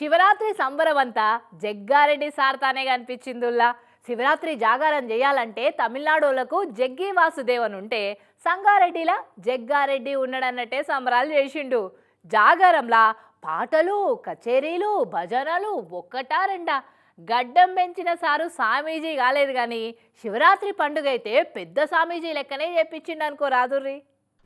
శివరాత్రి సంబరమంతా జగ్గారెడ్డి సార్తానే కనిపించిందుల్లా. శివరాత్రి జాగారం చేయాలంటే తమిళనాడులకు జగ్గి వాసుదేవన్ ఉంటే సంగారెడ్డిలా జగ్గారెడ్డి ఉన్నాడన్నట్టే సంబరాలు చేసిండు. జాగారంలా పాటలు కచేరీలు భజనలు ఒక్కటా రెండా. గడ్డం పెంచిన సారు స్వామీజీ కాలేదు కానీ శివరాత్రి పండుగ అయితే పెద్ద స్వామీజీ లెక్కనే చెప్పించిండు అనుకో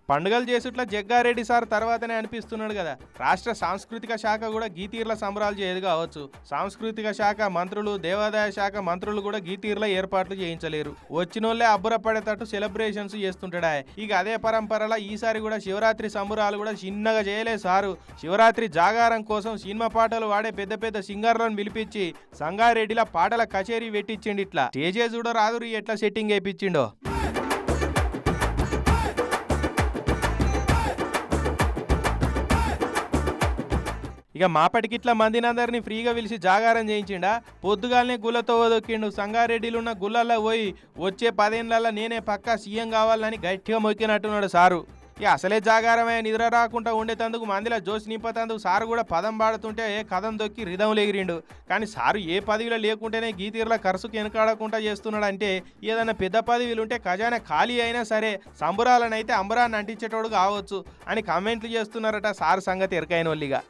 పండుగలు చేసుట్ల జగ్గారెడ్డి సార్ తర్వాతనే అనిపిస్తున్నాడు కదా. రాష్ట్ర సాంస్కృతిక శాఖ కూడా గీతీర్ల సంబరాలు చేయదు కావచ్చు. సాంస్కృతిక శాఖ మంత్రులు దేవాదాయ శాఖ మంత్రులు కూడా గీతీర్ల ఏర్పాట్లు చేయించలేరు. వచ్చినోళ్ళే అబ్బురపడేటట్టు సెలబ్రేషన్స్ చేస్తుంటాడా ఇక అదే పరంపరలో ఈసారి కూడా శివరాత్రి సంబరాలు కూడా చిన్నగా చేయలే సారు. శివరాత్రి జాగారం కోసం సినిమా పాటలు వాడే పెద్ద పెద్ద సింగర్లను పిలిపించి సంగారెడ్డిలా పాటల కచేరీ పెట్టించిండి ఇట్లా స్టేజే చూడ రాదురి ఎట్లా సెట్టింగ్ వేయించిండో ఇక మాపటికి ఇట్లా అందరినీ ఫ్రీగా పిలిచి జాగారం చేయించిండా? పొద్దుగాలనే గుళ్ళతో వదొక్కిండు సంగారెడ్డిలో ఉన్న గుళ్ళల్లో పోయి వచ్చే పదేళ్ళల్లో నేనే పక్కా సీఎం కావాలని గట్టిగా మొక్కినట్టున్నాడు సారు. ఇక అసలే జాగారమే నిద్ర రాకుండా ఉండేటందుకు మందిలో జోసి నింపతందుకు సారు కూడా పదం పాడుతుంటే కథం దొక్కి రిధం ఎగిరిండు. కానీ సారు ఏ పదవిలో లేకుంటేనే గీతీర్ల ఖర్చుకు వెనకాడకుండా చేస్తున్నాడు అంటే ఏదైనా పెద్ద పదవిలు ఉంటే ఖజానా ఖాళీ అయినా సరే సంబురాలనైతే అంబరాన్ని అంటించేటోడు కావచ్చు అని కామెంట్లు చేస్తున్నారట సారు సంగతి ఎరకైన వాళ్ళిగా